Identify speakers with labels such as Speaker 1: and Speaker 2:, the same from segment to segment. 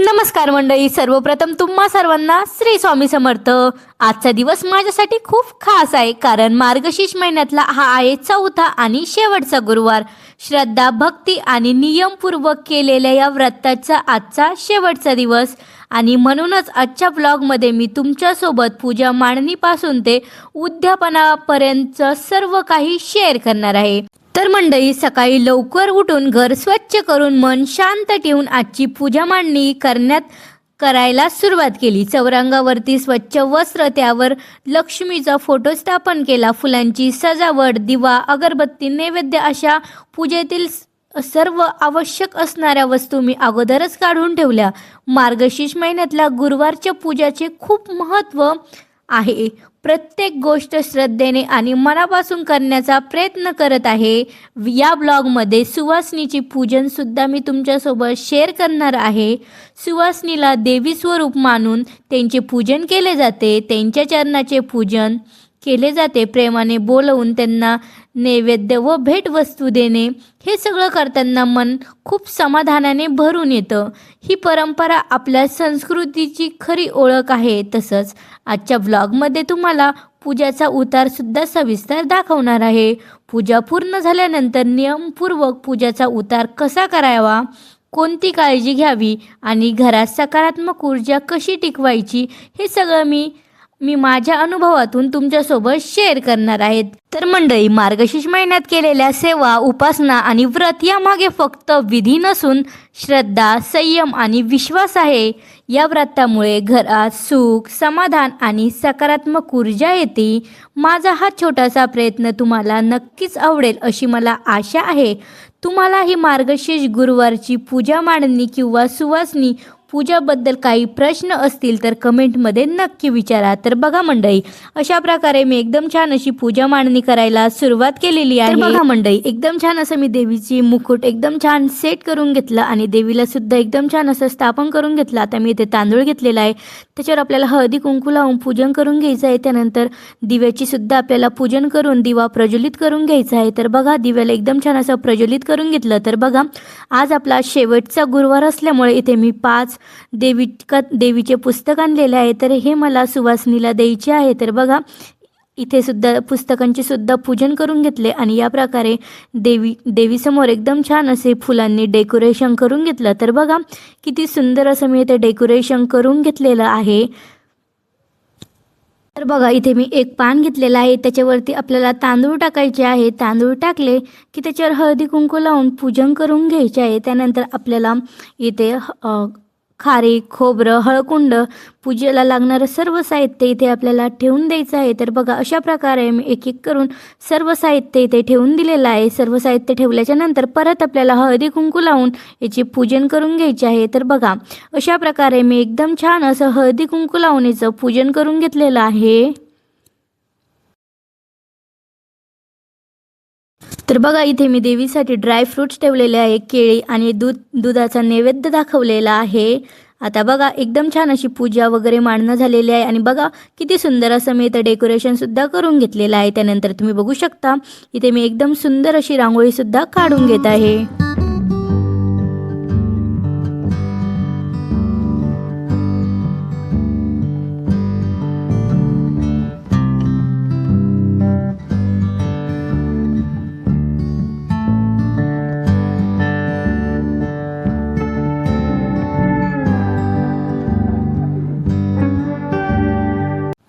Speaker 1: नमस्कार मंडळी सर्वप्रथम तुम्हा सर्वांना श्री स्वामी समर्थ. आजचा दिवस माझ्यासाठी खूप खास आहे कारण मार्गशीर्ष महिन्यातला हा आहे चौथा आणि शेवटचा गुरुवार. श्रद्धा भक्ती आणि नियमपूर्वक केलेल्या या व्रताचा आजचा शेवटचा दिवस. आणि म्हणूनच आजच्या ब्लॉगमध्ये मी तुमच्यासोबत पूजा मांडणीपासून ते उद्यापनापर्यंत सर्व काही शेअर करणार आहे. तर मंडळी सकाळी लवकर उठून घर स्वच्छ करून मन शांत ठेवून आजची पूजा मांडणी करण्यात करायला सुरुवात केली. चौरंगावरती स्वच्छ वस्त्र त्यावर लक्ष्मीचा फोटो स्थापन केला. फुलांची सजावट दिवा अगरबत्ती नैवेद्य अशा पूजेतील सर्व आवश्यक असणाऱ्या वस्तू मी अगोदरच काढून ठेवल्या. मार्गशीर्ष महिन्यातल्या गुरुवारच्या पूजाचे खूप महत्त्व आहे. प्रत्येक गोष्ट श्रद्धेने आणि मनापासून करण्याचा प्रयत्न करत आहे. या ब्लॉगमध्ये सुवासनीची पूजनसुद्धा मी तुमच्यासोबत शेअर करणार आहे. सुवासनीला देवी स्वरूप मानून त्यांचे पूजन केले जाते. त्यांच्या चरणाचे पूजन केले जाते. प्रेमाने बोलवून त्यांना नैवेद्य व भेटवस्तू देणे हे सगळं करताना मन खूप समाधानाने भरून येतं. ही परंपरा आपल्या संस्कृतीची खरी ओळख आहे. तसंच आजच्या ब्लॉगमध्ये तुम्हाला पूजाचा उतारसुद्धा सविस्तर दाखवणार आहे. पूजा पूर्ण झाल्यानंतर नियमपूर्वक पूजाचा उतार कसा करावा कोणती काळजी घ्यावी आणि घरात सकारात्मक ऊर्जा कशी टिकवायची हे सगळं मी मी माझ्या अनुभवातून तुमच्यासोबत शेअर करणार आहेत. तर मंडळी मार्गशीर्ष महिन्यात केलेल्या सेवा उपासना आणि व्रत यामागे फक्त विधी नसून श्रद्धा संयम आणि विश्वास आहे. या व्रतामुळे घरात सुख समाधान आणि सकारात्मक ऊर्जा येते. माझा हा छोटासा प्रयत्न तुम्हाला नक्कीच आवडेल अशी मला आशा आहे. तुम्हाला ही मार्गशीर्ष गुरुवारची पूजा मांडणी किंवा सुवासनी पूजाबद्दल काही प्रश्न असतील तर कमेंटमध्ये नक्की विचारा. तर बघा मंडळी अशा प्रकारे मी एकदम छान अशी पूजा मांडणी करायला सुरुवात केलेली आहे. बघा मंडळी एकदम छान असं मी देवीची मुकुट एकदम छान सेट करून घेतलं आणि देवीला सुद्धा एकदम छान असं स्थापन करून घेतलं. आता मी इथे तांदूळ घेतलेला आहे. त्याच्यावर आपल्याला हळदी कुंकू लावून पूजन करून घ्यायचं आहे. त्यानंतर दिव्याची सुद्धा आपल्याला पूजन करून दिवा प्रज्वलित करून घ्यायचा आहे. तर बघा दिव्याला एकदम छान असं प्रज्वलित करून घेतलं. तर बघा आज आपला शेवटचा गुरुवार असल्यामुळे इथे मी पाच देवी देवीचे पुस्तक आणलेले आहे तर हे मला सुवासनीला द्यायचे आहे. तर बघा इथे सुद्धा पुस्तकांचे सुद्धा पूजन करून घेतले आणि या प्रकारे देवी देवीसमोर एकदम छान असे फुलांनी डेकोरेशन करून घेतलं. तर बघा किती सुंदर असं मी इथे डेकोरेशन करून घेतलेलं आहे. तर बघा इथे मी एक पान घेतलेलं आहे. त्याच्यावरती आपल्याला तांदूळ टाकायचे आहे. तांदूळ टाकले की त्याच्यावर हळदी कुंकू लावून पूजन करून घ्यायचे आहे. त्यानंतर आपल्याला इथे खारी खोबरं हळकुंड पूजेला लागणारं सर्व साहित्य इथे आपल्याला ठेवून द्यायचं आहे. तर बघा अशा प्रकारे मी एक एक करून सर्व साहित्य इथे ठेवून दिलेलं आहे. सर्व साहित्य ठेवल्याच्या नंतर परत आपल्याला हळदी कुंकू लावून याचे पूजन करून घ्यायचे आहे. तर बघा अशा प्रकारे मी एकदम छान असं हळदी कुंकू लावून याचं पूजन करून घेतलेलं आहे. तर बघा इथे मी देवीसाठी ड्राय फ्रुट्स ठेवलेले आहे केळी आणि दूध दुधाचा नैवेद्य दाखवलेला आहे. आता बघा एकदम छान अशी पूजा वगैरे मांडणं झालेली आहे आणि बघा किती सुंदर असं मी इथं डेकोरेशन सुद्धा करून घेतलेलं आहे. त्यानंतर तुम्ही बघू शकता इथे मी एकदम सुंदर अशी रांगोळी सुद्धा काढून घेत आहे.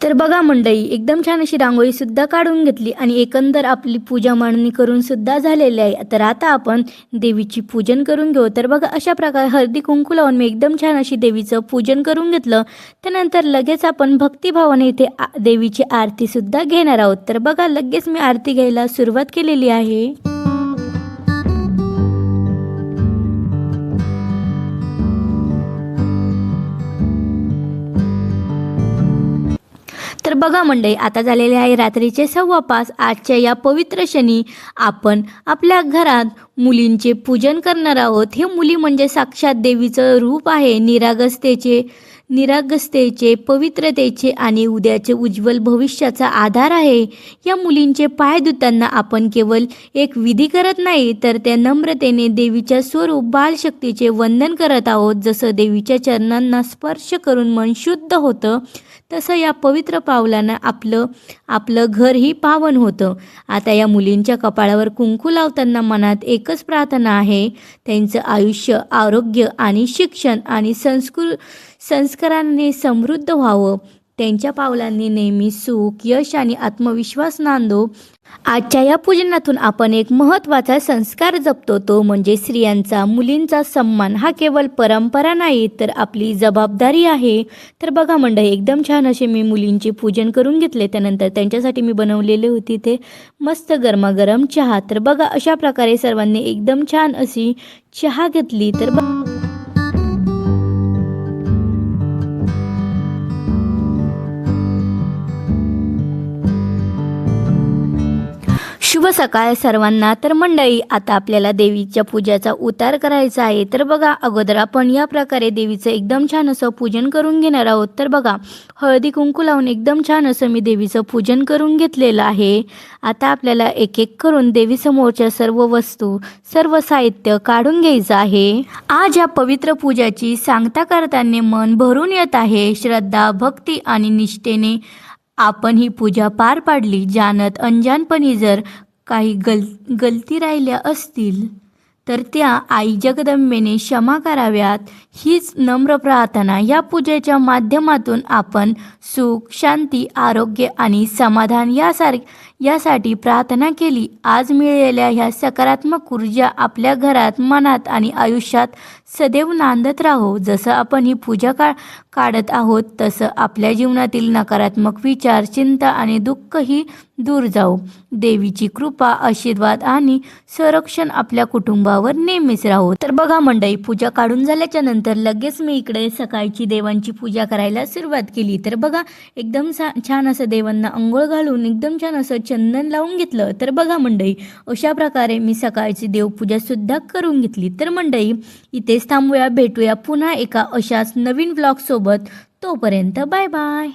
Speaker 1: तर बघा मंडळी एकदम छान अशी रांगोळी सुद्धा काढून घेतली आणि एकंदर आपली पूजा मांडणी करून सुद्धा झालेली आहे. तर आता आपण देवीची पूजन करून घेऊ. तर बघा अशा प्रकारे हळदी कुंकू लावून मी एकदम छान अशी देवीचं पूजन करून घेतलं. त्यानंतर लगेच आपण भक्तिभावाने इथे आ- देवीची आरती सुद्धा घेणार आहोत. तर बघा लगेच मी आरती घ्यायला सुरुवात केलेली आहे. बघा मंडळी आता झालेले आहे रात्रीचे सव्वा पाच आजच्या या पवित्र शनी आपण आपल्या घरात मुलींचे पूजन करणार आहोत. हे मुली म्हणजे साक्षात देवीचं रूप आहे निरागसतेचे निरागसतेचे पवित्रतेचे आणि उद्याचे उज्ज्वल भविष्याचा आधार आहे. या मुलींचे पाय धुताना आपण केवळ एक विधी करत नाही तर त्या नम्रतेने देवीच्या स्वरूप बालशक्तीचे वंदन करत आहोत. जसं देवीच्या चरणांना स्पर्श करून मन शुद्ध होतं तसं या पवित्र पावलानं आपलं आपलं घरही पावन होतं. आता या मुलींच्या कपाळावर कुंकू लावताना मनात एकच प्रार्थना आहे. त्यांचं आयुष्य आरोग्य आणि शिक्षण आणि संस्कृत संस्काराने समृद्ध व्हावं. त्यांच्या पावलांनी नेहमी सुख यश आणि आत्मविश्वास नांदो. आजच्या या पूजनातून आपण एक महत्त्वाचा संस्कार जपतो. तो म्हणजे स्त्रियांचा मुलींचा सन्मान. हा केवळ परंपरा नाही तर आपली जबाबदारी आहे. तर बघा मंडळी एकदम छान असे मी मुलींचे पूजन करून घेतले. त्यानंतर त्यांच्यासाठी मी बनवलेले होते ते मस्त गरमागरम चहा. तर बघा अशा प्रकारे सर्वांनी एकदम छान अशी चहा घेतली. तर शुभ सकाळ सर्वांना. तर मंडळी आता आपल्याला देवीच्या पूजाचा उतार करायचा आहे. तर बघा अगोदर आपण या प्रकारे देवीचं एकदम छान असं पूजन करून घेणार आहोत. तर बघा हळदी कुंकू लावून एकदम छान असं मी देवीचं पूजन करून घेतलेलं आहे. आता आपल्याला एक एक करून देवीसमोरच्या सर्व वस्तू सर्व साहित्य काढून घ्यायचं आहे. आज या पवित्र पूजाची सांगता करताना मन भरून येत आहे. श्रद्धा भक्ती आणि निष्ठेने आपण ही पूजा पार पाडली. जानत अंजानपणी जर काही गल गलती राहिल्या असतील तर त्या आई जगदंबेने क्षमा कराव्यात हीच नम्र प्रार्थना या पूजेच्या माध्यमातून आपण सुख शांती आरोग्य आणि समाधान यासार यासाठी प्रार्थना केली. आज मिळालेल्या ह्या सकारात्मक ऊर्जा आपल्या घरात मनात आणि आयुष्यात सदैव नांदत राहो. जसं आपण ही पूजा का काढत आहोत तसं आपल्या जीवनातील नकारात्मक विचार चिंता आणि दुःखही दूर जाऊ देवीची कृपा आशीर्वाद आणि संरक्षण आपल्या कुटुंबावर नेहमीच राहो. तर बघा मंडई पूजा काढून झाल्याच्यानंतर तर लगेच मी इकडे सकाळची देवांची पूजा करायला सुरुवात केली. तर बघा एकदम सा छान असं देवांना अंघोळ घालून एकदम छान असं चंदन लावून घेतलं. तर बघा मंडळी अशा प्रकारे मी सकाळची देवपूजा सुद्धा करून घेतली. तर मंडळी इथेच थांबूया भेटूया पुन्हा एका अशाच नवीन ब्लॉग सोबत. तोपर्यंत बाय बाय